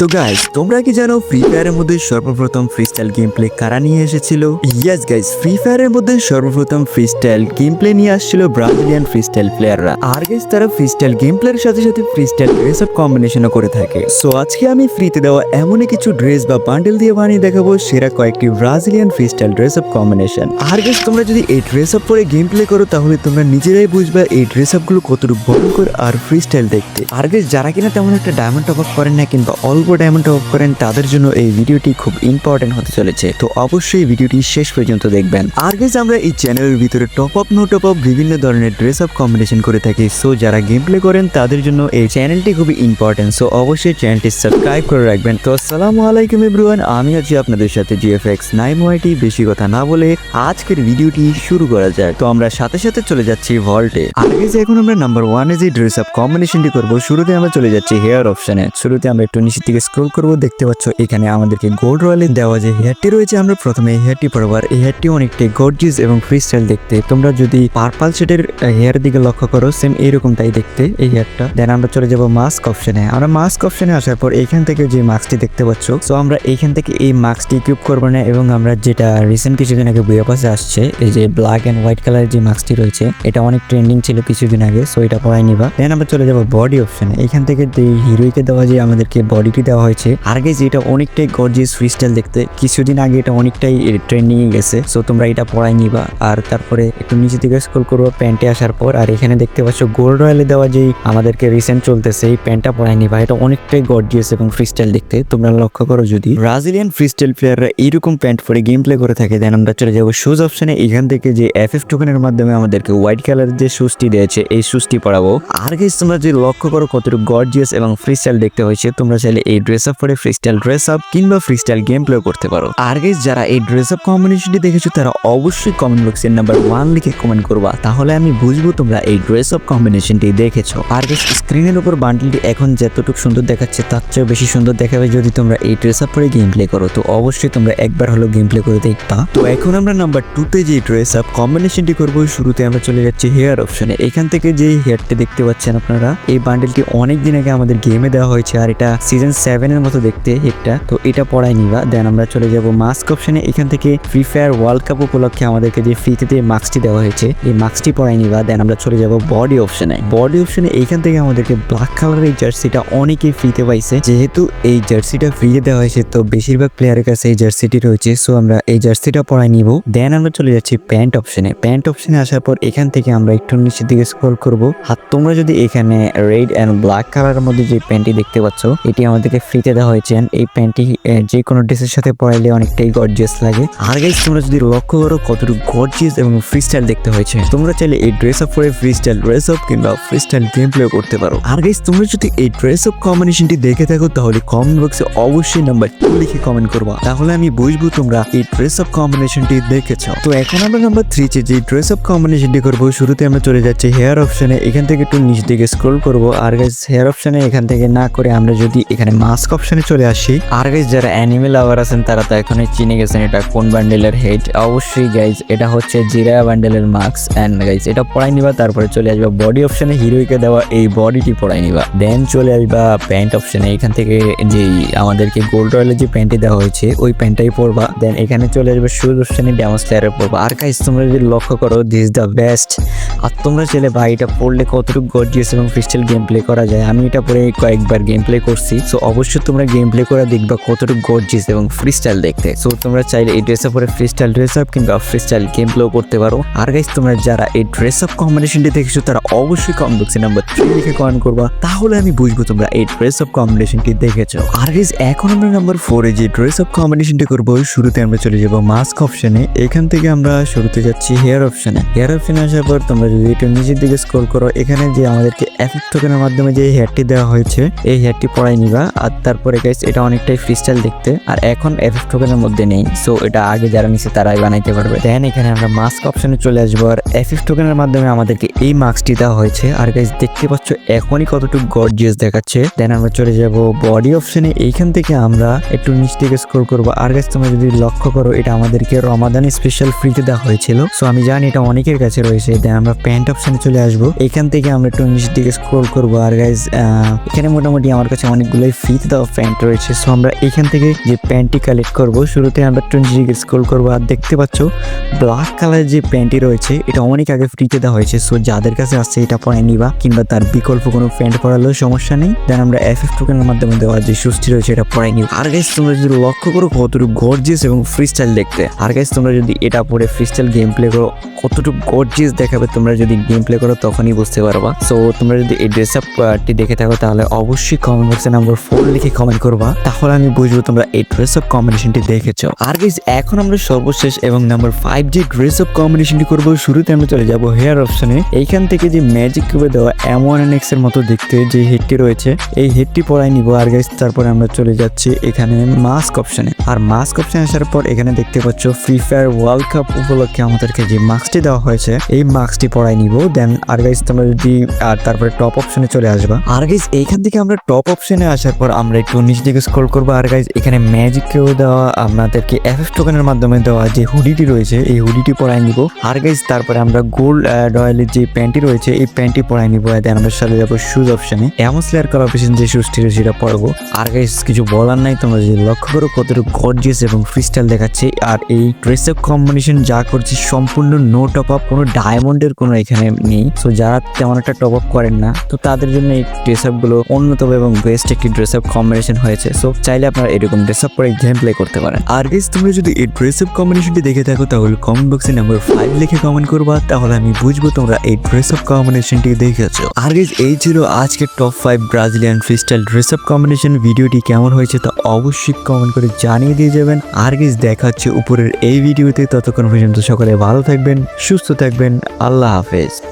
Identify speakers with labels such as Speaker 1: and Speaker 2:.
Speaker 1: তো গাইস তোমরা কি জানো ফ্রি ফায়ারের মধ্যে সর্বপ্রথম ফ্রি স্টাইল গেম প্লে কারা নিয়ে এসেছিল? ইয়াস গাইস ফ্রি ফায়ারের মধ্যে সর্বপ্রথম ফ্রি স্টাইল গেম প্লে নিয়ে আসছিল ব্রাজিলিয়ান ফ্রি স্টাইল প্লেয়াররা আর গাইস তারা ফ্রি স্টাইল গেম প্লের সাথে সাথে ফ্রি স্টাইল ড্রেস আপ কম্বিনেশনও করে থাকে। সো আজকে আমি ফ্রিতে দেওয়া এমনই কিছু ড্রেস বা বান্ডেল দিয়ে বানিয়ে দেখাবো সেরা কয়েকটি Brazilian free style dress up combination আর গাইস তোমরা যদি এই ড্রেস আপ পরে গেম প্লে করো, তাহলে তোমরা নিজেরাই বুঝবে এই ড্রেস আপগুলো কতটুকু ভয়ঙ্কর আর ফ্রি স্টাইল দেখতে। আর গাইস যারা কিনা তেমন একটা ডায়মন্ড টপ আপ করেন না, কিংবা অল্প ডায়মন্ড টপ আপ করেন, তাদের জন্য এই ভিডিওটি খুব ইম্পর্টেন্ট হতে চলেছে। তো অবশ্যই ভিডিওটি শেষ পর্যন্ত দেখবেন। আর গাইস আমরা এই চ্যানেলের ভিতরে top up no top up বিভিন্ন ধরনের ড্রেস আপ কম্বিনেশন করে থাকি। সো যারা গেম প্লে করেন, তাদের জন্য এই চ্যানেলটি খুবই ইম্পর্টেন্ট সো অবশ্যই চ্যানেলটি সাবস্ক্রাইব করে রাখবেন। তো আসসালামু আলাইকুম এভরিওয়ান আমি আছি আপনাদের সাথে জিএফএক্স নাইম ওয়াইটি বেশি কথা না বলে আজকের ভিডিওটি শুরু করা যাক। তো আমরা সাথে সাথে চলে যাচ্ছি ভল্টে আগে যে এখন আমরা নাম্বার ওয়ানে যে ড্রেস আপ কম্বিনেশনটি করব, শুরুতে আমরা চলে যাচ্ছি হেয়ার অপশনে শুরুতে আমরা একটু নিচের দিকে স্ক্রোল করব, দেখতে পাচ্ছ এখানে আমাদেরকে গোল্ড রয়্যালে দেওয়া যে হেয়ারটি রয়েছে, আমরা প্রথমে এই হেয়ারটি পরবো। আর এই হেয়ারটি অনেকটাই গর্জিয়াস এবং ফ্রি স্টাইল দেখতে। তোমরা যদি পার্পল শেডের হেয়ার দিকে লক্ষ্য করো সেম এইরকম তাই দেখতে এই হেয়ারটা দেন আমরা চলে যাব মাস্ক অপশনে আমরা মাস্ক অপশনে আসার পর এইখান থেকে যে মাস্কটি দেখতে পাচ্ছ সো আমরা এইখান থেকে এই মাস্কটি ইকুইপ করব না, এবং আমরা যেটা রিসেন্ট কিছুদিন আগে বইয়ের পাশে আসছে, এই যে ব্ল্যাক এন্ড হোয়াইট কালারের যে মাস্কটি রয়েছে, এটা অনেক ট্রেন্ডিং ছিল কিছুদিন আগে সো এটা পরাই নিবা। দেন আমরা চলে যাব বডি অপশনে এখান থেকে যে হিরোইকে দেওয়া যে আমাদেরকে বডিটি দেওয়া হয়েছে। আর গেছে এটা অনেকটাই গর্জিয়াস ফ্রি স্টাইল দেখতে, কিছুদিন আগে এটা অনেকটাই ট্রেন্ডিং এ গেছে। সো তোমরা এটা পরাই নিবা। আর তারপরে একটু নিচে দিকে স্ক্রল করব প্যান্টে আসার পর। আর এখানে দেখতে পাচ্ছ গোল্ড রয়্যালে দেওয়া যেই আমাদেরকে রিসেন্ট চলতেছে, এই প্যান্টটা পরাই নিবা। এটা অনেকটাই গর্জিয়াস এবং ফ্রি স্টাইল দেখতে। তোমরা লক্ষ্য করো যদি ব্রাজিলিয়ান ফ্রি স্টাইল প্লেয়াররা এইরকম প্যান্ট পরে গেম প্লে করে থাকে দেন আমরা চলে যাব শুজ অপশনে এখান থেকে যে এফ এফ টোকেনের মাধ্যমে আমাদেরকে হোয়াইট কালারের যে শুজটি দিয়েছে, এই শুজটি পরাবো। আর গেস তোমরা যদি লক্ষ্য করো কতটুকু গর্জিয়াস এবং ফ্রি স্টাইল দেখতে হয়েছে, তোমরা চাইলে এই ড্রেস আপ পরে ফ্রি স্টাইল ড্রেস আপ কিংবা ফ্রি স্টাইল গেম প্লে করতে পারো। আর গেস যারা এই ড্রেস আপ কম্বিনেশনটি দেখেছ, তারা অবশ্যই কমেন্ট বক্সের নাম্বার ওয়ান লিখে কমেন্ট করবা। তাহলে আমি বুঝব তোমরা এই ড্রেস আপ কম্বিনেশনটি দেখেছ। আর গেস স্ক্রিনের উপর বান্ডেলটি এখন যতটুকু সুন্দর দেখাচ্ছে, তার চেয়ে বেশি সুন্দর দেখাবে যদি তোমরা এই ড্রেস আপ পরে গেম প্লে করো। তো অবশ্যই তোমরা একবার হলো গেম প্লে করে দেখবা। তো এখন আমরা নাম্বার টুতে যে ড্রেস আপ কম্বিনেশনটি করব, শুরুতে আমরা চলে যাচ্ছি হেয়ার অপশনে এখান থেকে যে হেয়ারটি দেখতে পাচ্ছেন আপনারা, এই বান্ডেলটি অনেক দিন আগে আমাদের গেমে দেওয়া হয়েছে। আর এটা সিজন সেভেন এর মতো দেখতে হেডটা তো এটা পড়াই নিবা। দেন আমরা চলে যাব মাস্ক অপশনে এখান থেকে ফ্রি ফায়ার ওয়ার্ল্ড কাপ উপলক্ষে আমাদেরকে যে ফ্রিতে যে মাস্কটি দেওয়া হয়েছে, এই মাস্কটি পড়াই নিবা। দেন আমরা চলে যাব বডি অপশনে বডি অপশনে এইখান থেকে আমাদেরকে ব্ল্যাক কালারের এই জার্সিটা অনেকেই ফ্রিতে পাইছে। যেহেতু এই জার্সিটা ফ্রিতে দেওয়া হয়েছে, তো বেশিরভাগ প্লেয়ারের কাছে এই জার্সিটি রয়েছে। সো আমরা এই জার্সিটা পড়াই নিব। দেন আমরা চলে যাচ্ছি প্যান্ট অপশনে প্যান্ট অপশনে আসার পর এখান থেকে আমরা একটু নিচের দিকে স্ক্রল করব। আর তোমরা যদি এখানে রেড অ্যান্ড ব্ল্যাক কালারের মধ্যে যে প্যান্টটি দেখতে পাচ্ছ, এটি আমাদেরকে ফ্রিতে দেওয়া হয়েছে এই প্যান্টটি যে কোনো ড্রেসের সাথে পরাইলে অনেকটাই গর্জিয়াস লাগে। আর গাইস তোমরা যদি লক্ষ্য করো কতটুকু গর্জিয়াস এবং ফ্রি স্টাইল দেখতে হয়েছে। তোমরা চাইলে এই ড্রেস আপ পরে ফ্রি স্টাইল ড্রেস আপ কিংবা ফ্রি স্টাইল গেম প্লে করতে পারো। আর গাইস তোমরা যদি এই ড্রেস আপ কম্বিনেশনটি দেখে থাকো, তাহলে কমেন্ট বক্সে অবশ্যই নাম্বার টু লিখে কমেন্ট করবা। তাহলে আমি বুঝব তোমরা এই ড্রেস আপ কম্বিনেশনটি দেখেছ। তো এখন আমরা নাম্বার থ্রি যে ড্রেস আপ কম্বিনেশনটি করব, শুরুতে আমরা চলে যাচ্ছি হেয়ার অপশনে এখান থেকে একটু নিচ দিকে স্ক্রল করব। আর গাইস হেয়ার অপশনে এখান থেকে না করে আমরা যদি এখানে মাস্ক অপশনে চলে আসি। আর গাইস যারা অ্যানিমেল লাভার আছেন, তারা তো এখনই চিনে গেছেন এটা কোন বান্ডেলের হেড অবশ্যই গাইজ এটা হচ্ছে জিরা বান্ডেলের মাস্ক অ্যান্ড গাইজ এটা পড়াই নিবা, তারপরে চলে আসবা বডি অপশনে হিরোইকে দেওয়া এই বডিটি পড়াই নিবা। দেন চলে আসবা প্যান্ট অপশনে এখান থেকে যে আমাদেরকে গোল্ড রয়েলের যে প্যান্টটি দেওয়া হয়েছে, ওই প্যান্টটাই পরবা। দেন এখানে চলে আসবে শুজ অপশনে প্লেয়ারে পরবা। আর গাইজ তোমরা যদি লক্ষ্য করো দিস দ্য বেস্ট আর তোমরা ছেলে ভাই, এটা পড়লে কতটুকু গর্জিয়াস এবং ক্রিস্টাল গেম প্লে করা যায়? আমি এটা পরে কয়েকবার গেম প্লে করছি। সো অবশ্যই তোমরা গেম প্লে করে দেখবা কতটুকু গর্জিয়াস এবং ফ্রি স্টাইল দেখতে। সো তোমরা চাইলে এই ড্রেস আপরে ফ্রি স্টাইল ড্রেস আপ কিংবা ফ্রি স্টাইল গেম প্লেও করতে পারো। আর গাইস তোমরা যারা এই ড্রেস আপ কম্বিনেশনটি দেখেছ, তারা অবশ্যই কমেন্ট বক্সে নাম্বার থ্রি লিখে কমেন্ট করবা। তাহলে আমি বুঝব তোমরা এই ড্রেস আপ কম্বিনেশনটি দেখেছ। আর গাইস এখন আমরা নাম্বার ফোরে যে ড্রেস আপ কম্বিনেশনটি করব, শুরুতে আমরা চলে যাব মাস্ক অপশনে এখান থেকে আমরা শুরুতে যাচ্ছি হেয়ার অপশনে হেয়ার অপশনে আসার পর তোমরা যদি একটু নিচের দিকে স্ক্রল করো, এখানে যে আমাদেরকে এফেক্ট টোকেনের মাধ্যমে যে হেয়ারটি দেওয়া হয়েছে, এই হেয়ারটি পরাই নিবা। আর তারপরে গাইস এটা অনেকটাই ফ্রি স্টাইল দেখতে। আর এখন এফেক্ট টোকেনের মধ্যে নেই। সো এটা আগে যারা নিচে তারাই বানাইতে পারবে। দেন এখানে আমরা মাস্ক অপশনে চলে আসব। আর এফএফ টোকেনের মাধ্যমে আমাদেরকে এই মাস্কটি দেওয়া হয়েছে। আর গাইস দেখতে পাচ্ছ, এখনই কতটুকু গর্জিয়াস দেখাচ্ছে। দেন আমরা চলে যাব বডি অপশনে এইখান থেকে আমরা একটু নিচ থেকে স্কোর করব। আর গাইস তোমরা যদি লক্ষ্য করো, এটা আমাদেরকে রমাদান স্পেশাল ফ্রিতে দেওয়া হয়েছিল। সো আমি জানি এটা অনেকের কাছে রয়েছে। দেন আমরা প্যান্ট অপশনে চলে আসব। এখান থেকে আমরা একটু নিচের দিকে স্ক্রোল করব। আর গাইজ এখানে মোটামুটি আমার কাছে অনেকগুলোই ফ্রিতে দেওয়া প্যান্ট রয়েছে। সো আমরা এখান থেকে যে প্যান্টটি কালেক্ট করব, শুরুতে আমরা নিচের দিকে স্ক্রোল করব। আর দেখতে পাচ্ছ ব্ল্যাক কালারের যে প্যান্টটি রয়েছে, এটা অনেক আগে ফ্রিতে দেওয়া হয়েছে। সো যাদের কাছে আসছে, এটা পরে নিবা, কিংবা তার বিকল্প কোনো প্যান্ট পরালেও সমস্যা নেই। দেন আমরা এফ এফ টোকেনের মাধ্যমে দেওয়া যে সুস্থি রয়েছে, এটা পরে নিব। আর গাইজ তোমরা যদি লক্ষ্য করো, কতটুকু গর্জিয়াস এবং ফ্রি স্টাইল দেখতে। আর গাইজ তোমরা যদি এটা পরে ফ্রি স্টাইল গেম প্লে করো, কতটুকু গর্জিয়াস দেখাবে তোমরা যদি গেম প্লে করো, তখনই বুঝতে পারবা। সো তোমরা যদি এই ড্রেস আপটি দেখে থাকো, তাহলে অবশ্যই কমেন্ট বক্সে নাম্বার ফোর লিখে কমেন্ট করবা। তাহলে আমি বুঝব তোমরা এই ড্রেস আপ কম্বিনেশনটি দেখেছ। আর গাইজ এখন আমরা সর্বশেষ এবং নাম্বার ফাইভ যে ড্রেস আপ কম্বিনেশনটি করব, শুরুতে আমরা চলে যাব হেয়ার অপশনে এইখান থেকে যে ম্যাজিক কিউবে দেওয়া এমন এক্সের মতো দেখতে যে হেডটি রয়েছে, এই হেডটি পরাই নিব। আর গাইজ তারপরে আমরা চলে যাচ্ছি এখানে মাস্ক অপশনে আর মাস্ক অপশনে আসার পর এখানে দেখতে পাচ্ছ ফ্রি ফায়ার ওয়ার্ল্ড কাপ উপলক্ষে আমাদেরকে যে মাস্কটি দেওয়া হয়েছে, এই মাস্কটি পরাই নিব। দেন আর গাইজ তোমরা যদি আর তারপরে টপ অপশনে চলে আসবা। আর গাইজ এইখান থেকে আমরা টপ অপশনে আসার পর আমরা একটু নিচ দিকে স্ক্রল করব। আর গাইজ এখানে ম্যাজিক কেউ দেওয়া আপনাদেরকে এফ এফ টোকেনের মাধ্যমে দেওয়া যে হুডিটি রয়েছে, এই হুডিটি পরাই নিব। আর গাইজ তারপরে আমরা গোল্ড রয়্যালের যে প্যান্টটি রয়েছে, এই প্যান্টটি পরাই নিব। দেন আমরা চলে যাব শুজ অপশনে এমন স্লেয়ার করার পেছনে যে শুজটি রয়েছে সেটা পরবো আর গাইজ কিছু বলার নাই, তোমরা যদি লক্ষ্য করো কতটুকু গর্জিয়াস এবং ফ্রিস্টাইল দেখাচ্ছে। আর এই ড্রেস কম্বিনেশন যা করছে, সম্পূর্ণ নো টপ আপ কোনো ডায়মন্ডের কোনো এখানে নেই। সো যারা তেমন একটা টপ আপ করেন না, তো তাদের জন্য এই ড্রেস আপগুলো অন্যতম এবং বেস্ট একটি ড্রেস আপ কম্বিনেশন হয়েছে। সো চাইলে আপনারা এরকম ড্রেস আপ করে গেম প্লে করতে পারেন। আর গাইজ তোমরা যদি এই ড্রেস আপ কম্বিনেশনটি দেখে থাকো, তাহলে কমেন্ট বক্সে নাম্বার ফাইভ লিখে কমেন্ট করবা। তাহলে আমি বুঝব তোমরা এই ড্রেস আপ কম্বিনেশনটি দেখেছ। আর গাইজ এই ছিল আজকের top five Brazilian freestyle dress up combination ভিডিওটি কেমন হয়েছে তা অবশ্যই কমেন্ট করে জানিয়ে দিয়ে যাবেন। আর গাইজ দেখা হচ্ছে উপরের এই ভিডিওতে। ততক্ষণ পর্যন্ত সকলে ভালো থাকবেন, সুস্থ থাকবেন। আল্লাহ হাফেজ